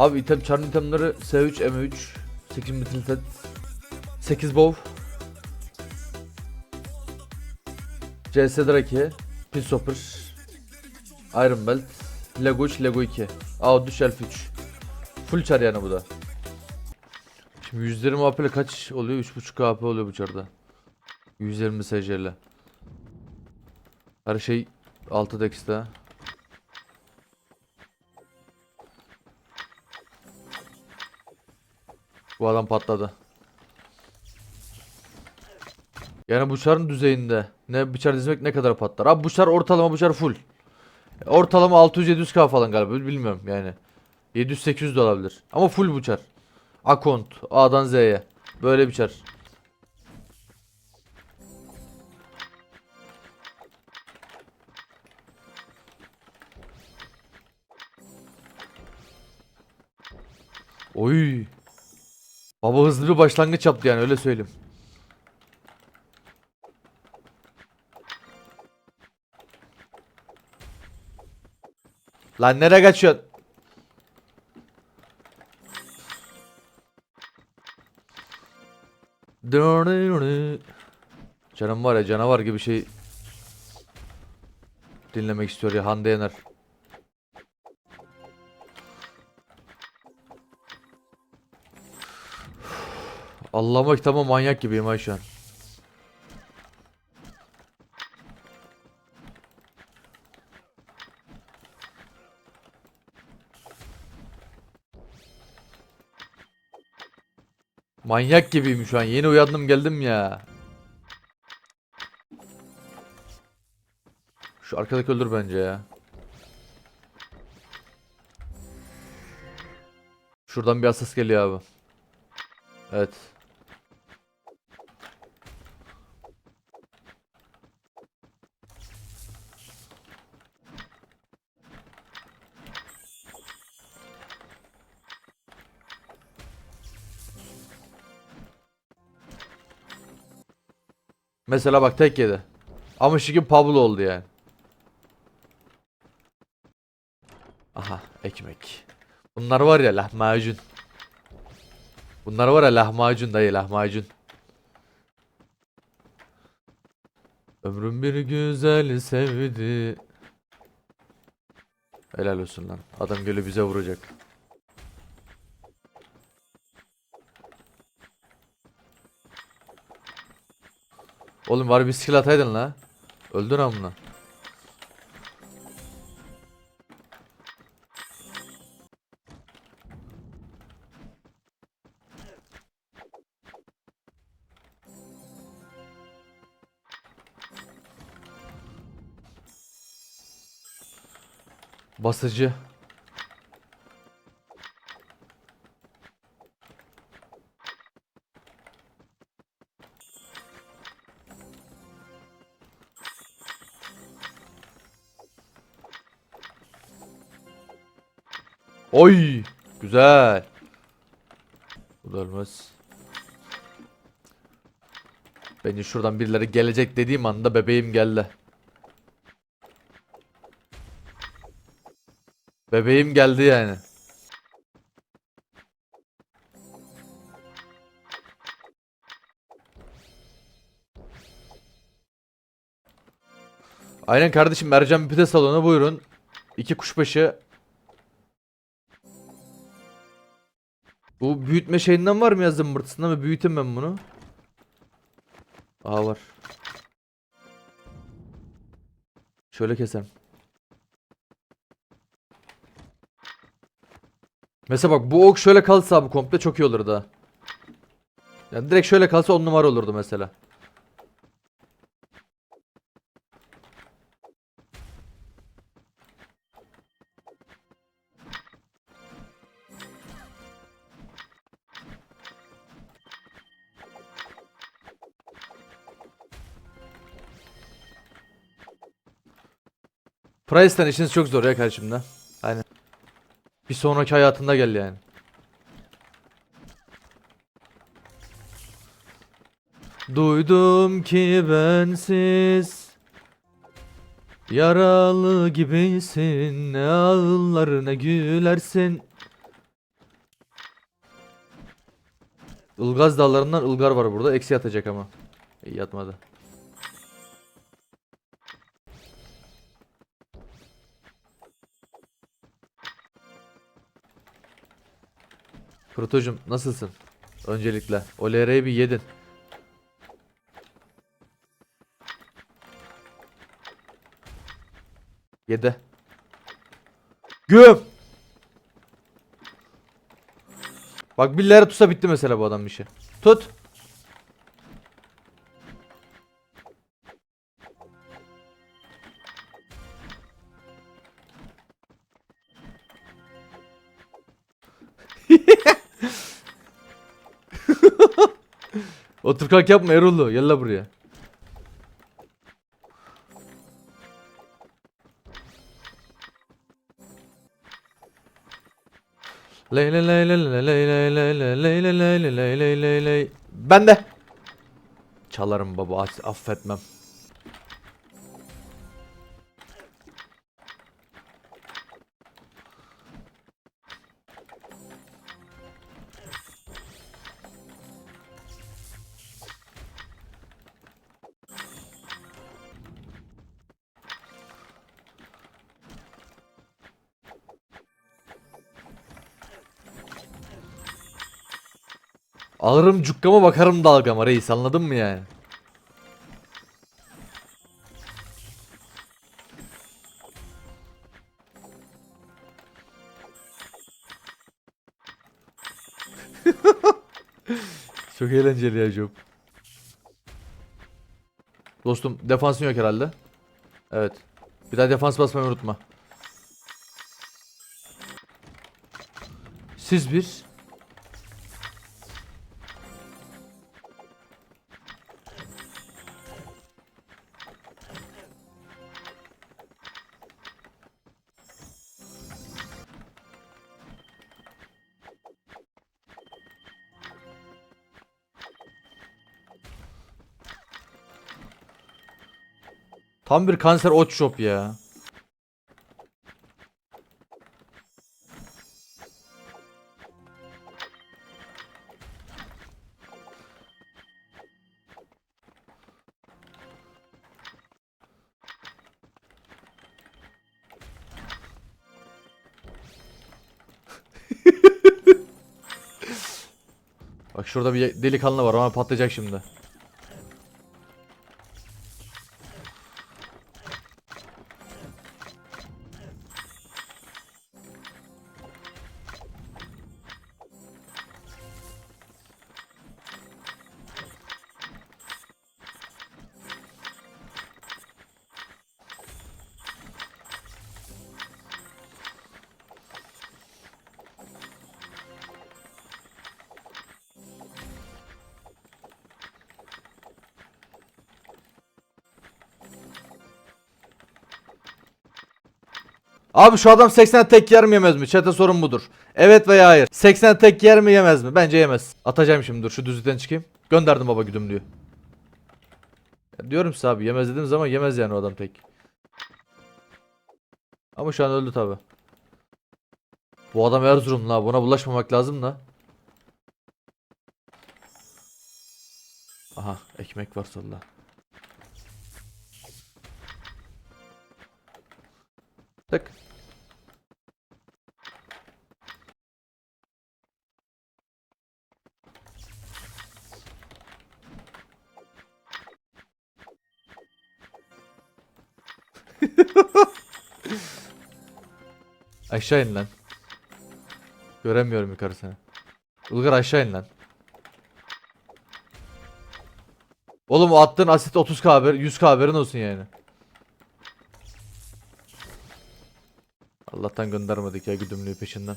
Abi item charm itemleri S3 M3 8 metal set 8 bow CS Drake Pin Stopper Iron Belt Lego 3 Lego 2 Audu Shelf 3 Full char yani bu da. Şimdi 120 AP ile kaç oluyor? 3.5 AP oluyor bu çarda. 120 SC ile Her şey 6 dex'te Bu adam patladı. Yani bıçarın düzeyinde ne bıçar dizmek ne kadar patlar. Abi bıçar ortalama bıçar full. Ortalama 600-700k falan galiba bilmiyorum yani. 700-800 de olabilir. Ama full bıçar. Akont A'dan Z'ye. Böyle bıçar. Oy. Baba hızlı bir başlangıç yaptı yani öyle söyleyeyim. Lan nereye kaçıyorsun? Canım var ya canavar gibi şey dinlemek istiyor ya Hande Yener. Allah'ıma kitaba manyak gibiyim ha şu an. Manyak gibiyim şu an. Yeni uyandım geldim ya. Şu arkadaki öldür bence ya. Şuradan bir asas geliyor abi. Evet. Mesela bak tek yedi. Ama gibi Pablo oldu yani. Aha ekmek. Bunlar var ya lahmacun. Bunlar var ya lahmacun dayı lahmacun. Ömrüm bir güzel sevdi. Helal olsun lan. Adam geliyor bize vuracak. Oğlum var bir skill ataydın la. Öldün amına. Basıcı. Oy, güzel. Bu da ölmez. Beni şuradan birileri gelecek dediğim anda bebeğim geldi. Bebeğim geldi yani. Aynen kardeşim Mercan Pide Salonu buyurun. İki kuşbaşı. Bu büyütme şeyinden var mı ya zımbırtısında mı? Büyüteyim ben bunu. Aa var. Şöyle keserim. Mesela bak bu ok şöyle kalsa abi komple çok iyi olurdu ha. Yani direkt şöyle kalsa on numara olurdu mesela. Price'den işiniz çok zor ya kardeşim de. Aynen. Bir sonraki hayatında gel yani. Duydum ki bensiz Yaralı gibisin Ne ağlar ne gülersin Ilgaz dağlarından ılgar var burada. Eksi yatacak ama. İyi yatmadı. Protojum nasılsın? Öncelikle. O LR'yi bir yedin. Yedi. Güm. Bak bir LR tutsa bitti mesela bu adam işi. Tut. Otur kalk yapma Erol'u. Gel la buraya. Ley ley ley ley ley ley ley ley ley ley ley ley ley ley ley Ben de Çalarım baba aff- affetmem Alırım cukkama bakarım dalgama reis anladın mı yani? Çok eğlenceli ya Job. Dostum defansın yok herhalde. Evet. Bir daha defans basmayı unutma. Siz bir. Tam bir kanser ot shop ya. Bak şurada bir delikanlı var ama patlayacak şimdi. Abi şu adam 80 tek yer mi yemez mi? Chat'e sorun budur. Evet veya hayır. 80 tek yer mi yemez mi? Bence yemez. Atacağım şimdi dur şu düzlükten çıkayım. Gönderdim baba güdüm diyor. Ya diyorum size abi yemez dediğim zaman yemez yani o adam tek. Ama şu an öldü tabi. Bu adam Erzurumlu ha buna bulaşmamak lazım da. Aha ekmek var solla. Tık. Aşağı in lan. Göremiyorum yukarı seni. Ilgar aşağı in lan. Oğlum o attığın asit 30k haber, 100k haberin olsun yani. Allah'tan göndermedik ya güdümlüğü peşinden.